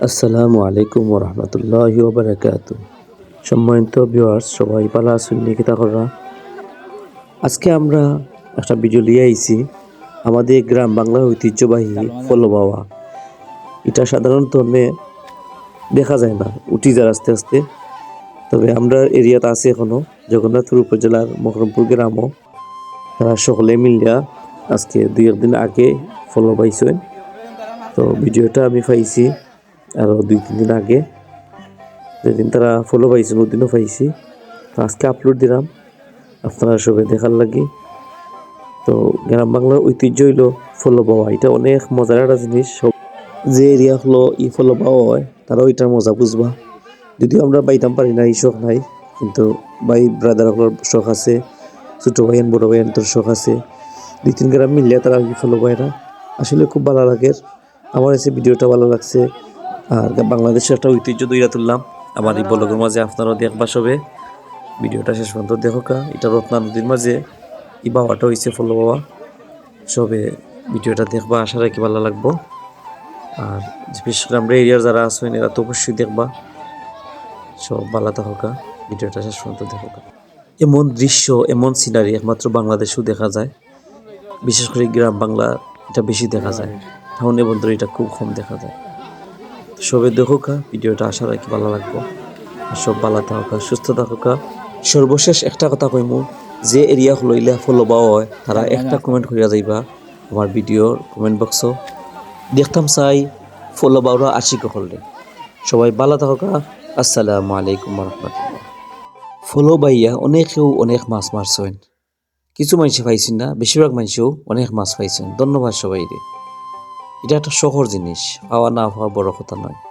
আসসালামু আলাইকুম ওরহমতুল্লাহ ওবরাকাত সম্মানিত ভিউয়ার্স, সবাই পালা আসুন নিকিতা করা। আজকে আমরা একটা ভিডিও লিয়ে আইছি। আমাদের গ্রাম বাংলার ঐতিহ্যবাহী ফলো বাবা। এটা সাধারণত মে- দেখা যায় না, উঠি যায় আস্তে আস্তে। তবে আমরা এরিয়াতে আছে এখনও, জগন্নাথপুর উপজেলার মকরমপুর গ্রামও। তারা সকলে মিলিয়া আজকে দুই একদিন আগে ফলো পাইছেন তো ভিডিওটা আমি পাইছি। আরও দুই, তিন দিন আগে। যেদিন তারা ফলো পাইছেন ওদিনও পাইছি। তো আজকে আপলোড দিলাম। আপনারা সবাই দেখার লাগি। তো গ্রাম বাংলার ঐতিহ্য হইল ফলো পাওয়া। এটা অনেক মজার একটা জিনিস। সব যে এরিয়া হলো ই ফলো পাওয়া হয়, তারাও ওইটার মজা বুঝবা। যদিও আমরা বাইতাম পারি না, এই শখ নাই। কিন্তু ভাই ব্রাদার হলোর শখ আছে, ছোটো ভাইয়ান বড় ভাইয়ান তোর শখ আছে। দুই, তিন গ্রাম মিললে তারা কি ফলো পায় না। আসলে খুব ভালো লাগে। আমার এসে ভিডিওটা ভালো লাগছে। আর বাংলাদেশের একটা ঐতিহ্য দইরা তুললাম। আমার এই ব্লগের মাঝে আপনারাও দেখবা সবে ভিডিওটা শেষ পর্যন্ত দেখো এটা রত্না নদীর মাঝে। এই বাবাটা হয়েছে ফলো বাবা। সবে ভিডিওটা দেখবা, আশা রাখি ভালো লাগবো। আর বিশেষ করে আমরা এরিয়ার যারা আছেন এরা তো অবশ্যই দেখবা। সব ভালো থাকো ভিডিওটা শেষ পর্যন্ত দেখো এমন দৃশ্য, এমন সিনারি একমাত্র বাংলাদেশেও দেখা যায়। বিশেষ করে গ্রাম বাংলা এটা বেশি দেখা যায়। টাউনে বন্ধুরা এটা খুব কম দেখা যায়। সবে দেখো কা ভিডিওটা আশা রাখি ভালো লাগবো। সব ভালো থাকা সুস্থ থাকা সর্বশেষ একটা কথা কইমু যে এরিয়া লইলে ফলো পাওয়া হয় তারা একটা কমেন্ট করিয়া যাইবা আমার ভিডিওর কমেন্ট বক্স দেখতাম চাই ফলো বাউরা আশি করলে সবাই ভালো থাকা আসসালামু আলাইকুম রহমতুল্লাহ ফলো বাইয়া অনেকেও অনেক মাছ মারছেন। কিছু মানুষ পাইছেন না বেশিরভাগ মানুষও অনেক মাছ পাইছেন। ধন্যবাদ সবাই এটা একটা শহর জিনিস পাওয়া না হওয়া বড় কথা নয়।